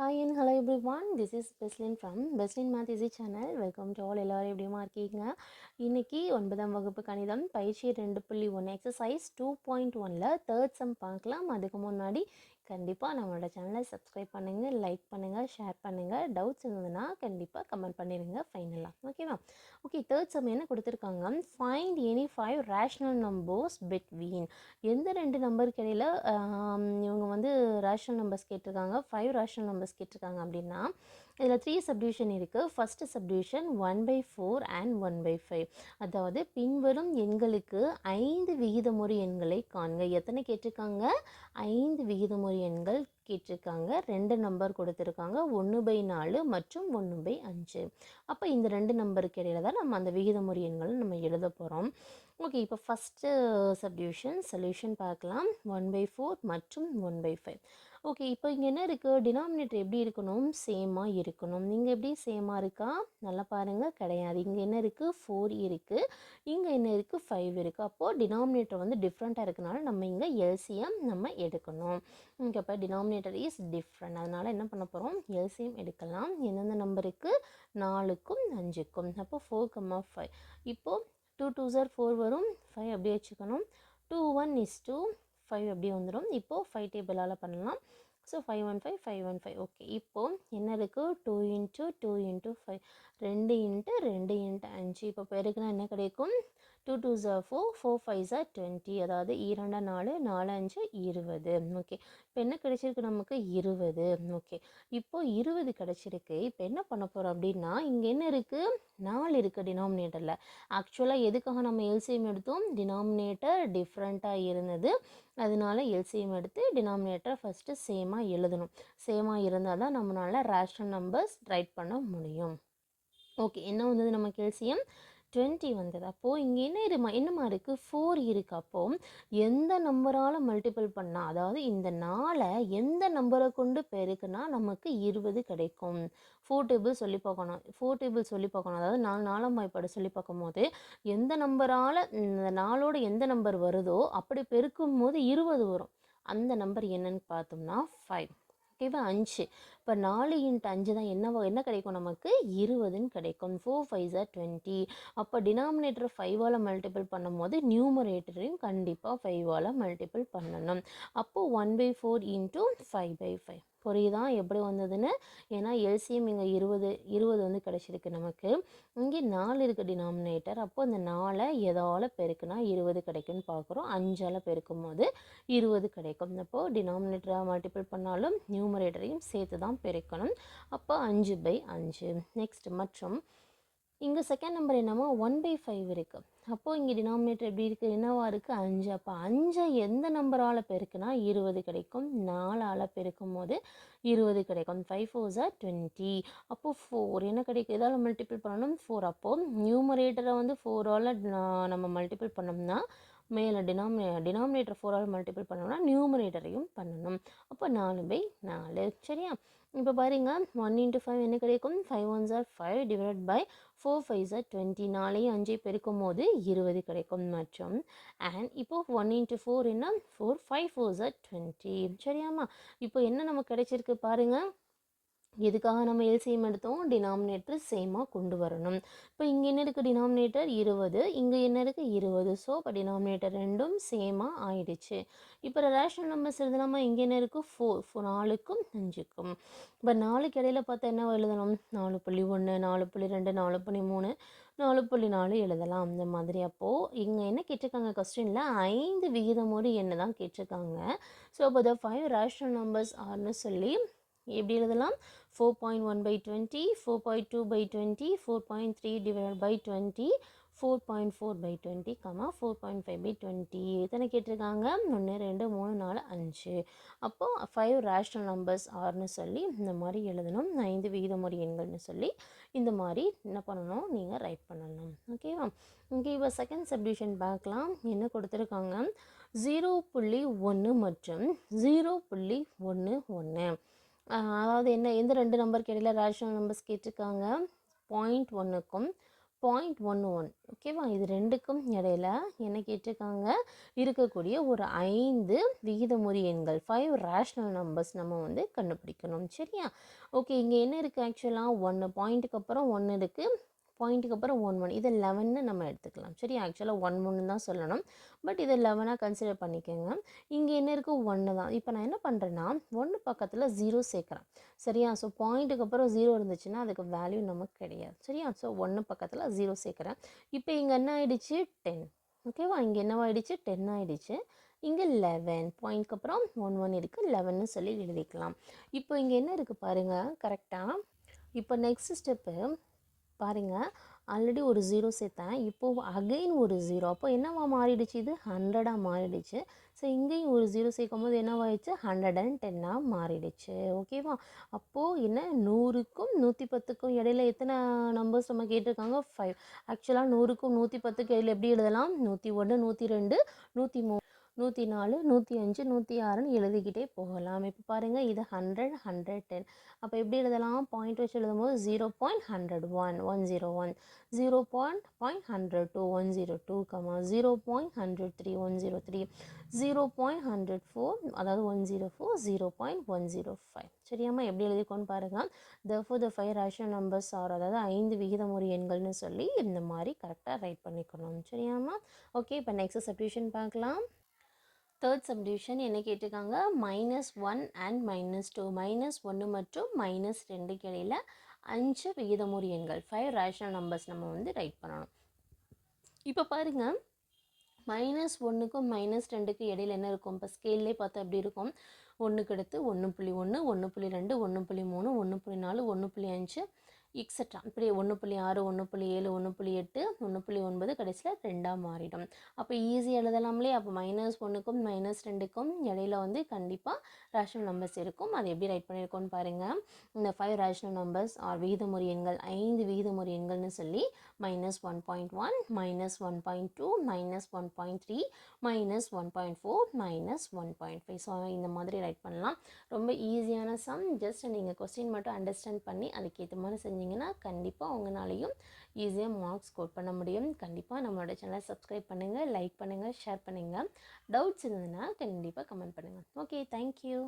Hi and hello everyone this is Beslin from Beslin math easy channel welcome to all எல்லோரும் எப்படியுமா இருக்கீங்க இன்னைக்கு ஒன்பதாம் வகுப்பு கணிதம் பயிற்சி ரெண்டு புள்ளி ஒன்று எக்ஸசைஸ் டூ பாயிண்ட் ஒனில் தேர்ட் சம் பார்க்கலாம். அதுக்கு முன்னாடி கண்டிப்பாக நம்மளோட சேனலை சப்ஸ்கிரைப் பண்ணுங்கள் லைக் பண்ணுங்கள் ஷேர் பண்ணுங்கள் டவுட்ஸ் இருந்ததுன்னா கண்டிப்பாக கமெண்ட் பண்ணிடுங்க ஃபைனலாக ஓகேவா ஓகே தேர்ட் சம் என்ன கொடுத்துருக்காங்க? Find any five rational numbers between எந்த ரெண்டு நம்பருக்கு இடையில் இவங்க வந்து ரேஷ்னல் நம்பர்ஸ் கேட்டிருக்காங்க? ஃபைவ் ரேஷனல் நம்பர்ஸ் கேட்டிருக்காங்க அப்படின்னா இதில் த்ரீ சப்டிவிஷன் இருக்குது first subdivision one by four and one by five அதாவது பின்வரும் எண்களுக்கு ஐந்து விகிதமுறை எண்களை காண்க. எத்தனை கேட்டிருக்காங்க? ஐந்து விகிதமுறை எண்கள் கேட்டிருக்காங்க. ரெண்டு நம்பர் கொடுத்துருக்காங்க. ஒன்று பை நாலு மற்றும் ஒன்று பை அஞ்சு. அப்போ இந்த ரெண்டு நம்பருக்கு இடையில தான் நம்ம அந்த விகிதமுறை எண்களை நம்ம எழுத போகிறோம் ஓகே இப்போ ஃபஸ்ட்டு சப்டிவிஷன் சொல்யூஷன் பார்க்கலாம். ஒன் பை ஃபோர் மற்றும் ஒன் பை ஃபைவ் ஓகே இப்போ இங்கே என்ன இருக்குது டினாமினேட்டர் எப்படி இருக்கணும்? சேமாக இருக்கணும். இங்கே எப்படி சேமாக இருக்கா? நல்லா பாருங்கள் கிடையாது. இங்கே என்ன இருக்குது ஃபோர் இருக்குது இங்கே என்ன இருக்குது ஃபைவ் இருக்குது அப்போது டினாமினேட்டர் வந்து டிஃப்ரெண்ட்டாக இருக்கனால நம்ம இங்கே எல்சிஎம் நம்ம எடுக்கணும். இங்கே இப்போ டினாமினேட்டர் இஸ் டிஃப்ரெண்ட் அதனால் என்ன பண்ண போகிறோம் எல்சிஎம் எடுக்கலாம். எந்தெந்த நம்பருக்கு நாலுக்கும் அஞ்சுக்கும். அப்போ ஃபோர் கம்மா ஃபைவ் இப்போது டூ டூ சார் ஃபோர் வரும். ஃபைவ் அப்படியே வச்சுக்கணும். Two one is two five அப்படியே வந்துடும் இப்போது ஃபைவ் டேபிளால் பண்ணலாம். So five one five five one five okay இப்போது என்ன இருக்குது two into two into five ரெண்டு இன்ட்டு ரெண்டு இன்ட்டு அஞ்சு. இப்போ பெருக்குனா என்ன கிடைக்கும்? டூ டூ ஜா ஃபோர் ஃபோர் ஃபைவ் ஜா டுவெண்ட்டி அதாவது இரண்டா நாலு நாலு அஞ்சு இருபது. ஓகே இப்போ என்ன கிடைச்சிருக்கு நமக்கு? இருபது. ஓகே இப்போ இருபது கிடச்சிருக்கு. இப்போ என்ன பண்ண போகிறோம் அப்படின்னா இங்கே என்ன இருக்குது நாலு இருக்குது டினாமினேட்டரில் ஆக்சுவலாக எதுக்காக நம்ம எல்சிஎம் எடுத்தோம்? டினாமினேட்டர் டிஃப்ரெண்ட்டாக இருந்தது. அதனால எல்சிஎம் எடுத்து டினாமினேட்டர் ஃபஸ்ட்டு சேமாக எழுதணும். சேமாக இருந்தால் தான் நம்மளால் ரேஷனல் நம்பர்ஸ் ரைட் பண்ண முடியும். ஓகே என்ன வந்தது நம்ம எல்சிஎம் டுவெண்ட்டி வந்தது. அப்போது இங்கே என்ன இருமா என்னமா இருக்குது ஃபோர் இருக்குது அப்போது எந்த நம்பரால் மல்டிபிள் பண்ணால் அதாவது இந்த நாளை எந்த நம்பரை கொண்டு பெருக்குனா நமக்கு இருபது கிடைக்கும். ஃபோர் டேபிள் சொல்லி பார்க்கணும். ஃபோர் டேபிள் சொல்லி பார்க்கணும். அதாவது நாலு நாலாம் வாய்ப்பாடு சொல்லி பார்க்கும்போது எந்த நம்பரால் இந்த நாளோட எந்த நம்பர் வருதோ அப்படி பெருக்கும் போது இருபது வரும். அந்த நம்பர் என்னன்னு பார்த்தோம்னா ஃபைவ் ஓகேவா அஞ்சு இப்போ நாலு இன்ட்டு அஞ்சு தான் என்ன என்ன கிடைக்கும் நமக்கு? இருபதுன்னு கிடைக்கும். ஃபோர் ஃபைவ் ஜார் டுவெண்ட்டி அப்போ டினாமினேட்டர் ஃபைவால் மல்டிபிள் பண்ணும்போது நியூமரேட்டரையும் கண்டிப்பாக ஃபைவால் மல்டிபிள் பண்ணணும். அப்போது one by four into five by five புரியுதா? எப்படி வந்ததுன்னு? ஏன்னா எல்சிஎம் இங்கே இருபது இருபது வந்து கிடச்சிருக்கு நமக்கு. இங்கே நாலு இருக்குது டினாமினேட்டர் அப்போ அந்த நாலை எதால் பெருக்குனா இருபது கிடைக்கும்னு பார்க்குறோம். அஞ்சால் பெருக்கும் போது இருபது கிடைக்கும். அப்போது டினாமினேட்டராக மல்டிபிள் பண்ணாலும் நியூமரேட்டரையும் சேர்த்து தான் பெருக்கணும். அப்போ அஞ்சு பை அஞ்சு. நெக்ஸ்ட் மற்றும் இங்கே செகண்ட் நம்பர் என்னமோ ஒன் பை ஃபைவ் இருக்குது அப்போது இங்கே டினாமினேட்டர் எப்படி இருக்குது என்னவாக இருக்குது அஞ்சு. அப்போ அஞ்சை எந்த நம்பரால் பெருக்குனா இருபது கிடைக்கும். நாலால் பெருக்கும் போது இருபது கிடைக்கும். ஃபைவ் ஃபோர் ஜார் டுவெண்ட்டி அப்போது ஃபோர் என்ன கிடைக்கும்? எதால் மல்டிபிள் பண்ணணும். ஃபோர் அப்போது நியூமரேட்டரை வந்து ஃபோரால் நம்ம மல்டிபிள் பண்ணோம்னா மேலே டினாமினே டினாமினேட்டர் ஃபோரால் மல்டிபிள் பண்ணோம்னா நியூமரேட்டரையும் பண்ணணும். அப்போ நாலு பை நாலு. சரியா? இப்போ பாருங்க ஒன் இன்ட்டு ஃபைவ் என்ன கிடைக்கும்? Five one sir five divide by four five sir twenty நாலையும் அஞ்சை பெருக்கும் போது இருபது கிடைக்கும் மற்றும் அண்ட் இப்போ ஒன் இன்ட்டு ஃபோர் என்ன? Four five four sir twenty சரியாம்மா? இப்போ என்ன நமக்கு கிடைச்சிருக்கு பாருங்கள் எதுக்காக நம்ம எல்சிஎம் எடுத்தோம்? டினாமினேட்டர் சேமாக கொண்டு வரணும். இப்போ இங்கே என்ன இருக்குது டினாமினேட்டர் இருபது இங்கே என்ன இருக்குது இருபது. ஸோ இப்போ டினாமினேட்டர் ரெண்டும் சேமாக ஆயிடுச்சு. இப்போ ரேஷனல் நம்பர்ஸ் எழுதலாமா? இங்கே என்ன இருக்குது ஃபோர் ஃபோ நாலுக்கும் அஞ்சுக்கும். இப்போ நாலுக்கு இடையில பார்த்தா என்ன எழுதணும்? நாலு புள்ளி ஒன்று நாலு புள்ளி ரெண்டு நாலு புள்ளி மூணு நாலு புள்ளி நாலு எழுதலாம். அந்த மாதிரி அப்போது இங்கே என்ன கேட்டிருக்காங்க கொஸ்டினில் ஐந்து விகிதமோடு என்ன தான் கேட்டிருக்காங்க. ஸோ அப்போ த ஃபைவ் ரேஷனல் நம்பர்ஸ் ஆர்னு சொல்லி எப்படி எழுதலாம்? Four point one by twenty four point two by twenty four point three divide by twenty four point four by twenty comma four point five by twenty எத்தனை கேட்டிருக்காங்க? ஒன்று ரெண்டு மூணு நாலு அஞ்சு. அப்போது ஃபைவ் ரேஷ்னல் நம்பர்ஸ் ஆர்னு சொல்லி இந்த மாதிரி எழுதணும். ஐந்து விகிதமுறை எண்கள்னு சொல்லி இந்த மாதிரி என்ன பண்ணணும்? நீங்கள் ரைட் பண்ணணும். ஓகேவா ஓகே இப்போ செகண்ட் சப்டிஷன் பார்க்கலாம். என்ன கொடுத்துருக்காங்க? ஜீரோ புள்ளி ஒன்று மற்றும் ஜீரோ புள்ளி ஒன்று ஒன்று அதாவது என்ன எந்த ரெண்டு நம்பருக்கு இடையில் ரேஷனல் நம்பர்ஸ் கேட்டிருக்காங்க? பாயிண்ட் ஒன்றுக்கும் பாயிண்ட் ஒன்று ஒன் ஓகேவா இது ரெண்டுக்கும் இடையில என்ன கேட்டிருக்காங்க? இருக்கக்கூடிய ஒரு ஐந்து விகிதமுறி எண்கள் ஃபைவ் ரேஷ்னல் நம்பர்ஸ் நம்ம வந்து கண்டுபிடிக்கணும் சரியா? ஓகே இங்கே என்ன இருக்குது ஆக்சுவலாக ஒன்று பாயிண்ட்டுக்கு அப்புறம் ஒன்று இருக்குது பாயிண்ட்டுக்கு அப்புறம் ஒன் ஒன் இது லெவன்னு நம்ம எடுத்துக்கலாம். சரி ஆக்சுவலாக ஒன் ஒன்று தான் சொல்லணும். பட் இதை லெவனாக கன்சிடர் பண்ணிக்கோங்க. இங்கே என்ன இருக்குது ஒன்று தான். இப்போ நான் என்ன பண்ணுறேன்னா ஒன்று பக்கத்தில் ஜீரோ சேர்க்குறேன். சரியா? ஸோ பாயிண்ட்டுக்கு அப்புறம் ஜீரோ இருந்துச்சுன்னா அதுக்கு வேல்யூ நமக்கு கிடையாது. சரியா? ஸோ ஒன்று பக்கத்தில் ஜீரோ சேர்க்குறேன். இப்போ இங்கே என்ன ஆகிடுச்சு டென் ஓகேவா இங்கே என்னவாயிடுச்சு டென் ஆகிடுச்சு இங்கே லெவன் பாயிண்ட்க்கு அப்புறம் ஒன் ஒன் இருக்குது லெவன்னு சொல்லி எழுதிக்கலாம். இப்போ இங்கே என்ன இருக்குது பாருங்கள் கரெக்டாக இப்போ நெக்ஸ்ட் ஸ்டெப்பு பாருங்கள் ஆல்ரெடி ஒரு ஜீரோ சேர்த்தேன். இப்போது அகைன் ஒரு ஜீரோ அப்போ என்னவா மாறிடுச்சு இது? ஹண்ட்ரடாக மாறிடுச்சு. ஸோ இங்கேயும் ஒரு ஜீரோ சேர்க்கும் போது என்னவாயிடுச்சு ஹண்ட்ரட் அண்ட் டென்னாக மாறிடுச்சு. ஓகேவா அப்போது என்ன? நூறுக்கும் நூற்றி பத்துக்கும் இடையில எத்தனை நம்பர்ஸ் நம்ம கேட்டிருக்காங்க? ஃபைவ் ஆக்சுவலாக நூறுக்கும் நூற்றி பத்துக்கும் இடையில எப்படி எழுதலாம்? நூற்றி ஒன்று நூற்றி ரெண்டு நூற்றி மூணு நூற்றி நாலு நூற்றி அஞ்சு நூற்றி ஆறுன்னு எழுதிக்கிட்டே போகலாம். இப்போ பாருங்கள் இது ஹண்ட்ரட் ஹண்ட்ரட் டென் அப்போ எப்படி எழுதலாம்? பாயிண்ட் வச்சு எழுதும்போது zero point hundred one one zero one zero point point hundred two one zero two comma zero point hundred three one zero three zero point hundred four அதாவது one zero four zero point one zero five சரியாம்மா எப்படி எழுதிக்கோன்னு பாருங்கள் the four the five rational numbers are அதாவது ஐந்து விகிதமுறை எண்கள்னு சொல்லி இந்த மாதிரி கரெக்டாக ரைட் பண்ணிக்கணும். சரியாம்மா ஓகே இப்போ நெக்ஸ்ட் சப்டியூஷன் பார்க்கலாம். தேர்ட் சப்டிவிஷன் என்ன கேட்டிருக்காங்க? Minus one and minus two minus ஒன்று மற்றும் மைனஸ் ரெண்டுக்கு இடையில் அஞ்சு விகிதமுறி எண்கள். ஃபைவ் ரேஷனல் நம்பர்ஸ் நம்ம வந்து ரைட் பண்ணணும். இப்போ பாருங்கள் மைனஸ் ஒன்றுக்கும் மைனஸ் ரெண்டுக்கும் இடையில என்ன இருக்கும்? இப்போ ஸ்கேல்லே பார்த்தா எப்படி இருக்கும்? ஒன்றுக்கு அடுத்து ஒன்று புள்ளி ஒன்று ஒன்று புள்ளி ரெண்டு ஒன்று புள்ளி மூணு ஒன்று புள்ளி நாலு ஒன்று புள்ளி அஞ்சு எக்ஸட்ரா இப்படி ஒன்று புள்ளி ஆறு ஒன்று புள்ளி ஏழு ஒன்று புள்ளி எட்டு ஒன்று புள்ளி ஒன்பது கடைசியில் ரெண்டாக மாறிடும். அப்போ ஈஸியாக எழுதலாம்லே. அப்போ மைனஸ் ஒன்றுக்கும் மைனஸ் ரெண்டுக்கும் இடையில வந்து கண்டிப்பாக ரேஷனல் நம்பர்ஸ் இருக்கும். அது எப்படி ரைட் பண்ணியிருக்கோன்னு பாருங்கள் இந்த ஃபைவ் ரேஷனல் நம்பர்ஸ் ஆர் விகிதமுறை எண்கள் ஐந்து விகிதமுறை எண்கள்னு சொல்லி minus one point one minus one point two minus one point three minus one point four minus one point five so இந்த மாதிரி ரைட் பண்ணலாம். ரொம்ப ஈஸியான சம் ஜஸ்ட் நீங்கள் கொஸ்டின் மட்டும் அண்டர்ஸ்டாண்ட் பண்ணி அதுக்கேற்ற மாதிரி செஞ்சு தெரிஞ்சிங்கன்னா கண்டிப்பாக உங்களாலையும் ஈஸியாக மார்க்ஸ் ஸ்கோர் பண்ண முடியும். கண்டிப்பாக நம்மளோட சேனலை சப்ஸ்கிரைப் பண்ணுங்கள் லைக் பண்ணுங்கள் ஷேர் பண்ணுங்கள் டவுட்ஸ் இருந்ததுன்னா கண்டிப்பாக கமெண்ட் பண்ணுங்கள் ஓகே தேங்க்யூ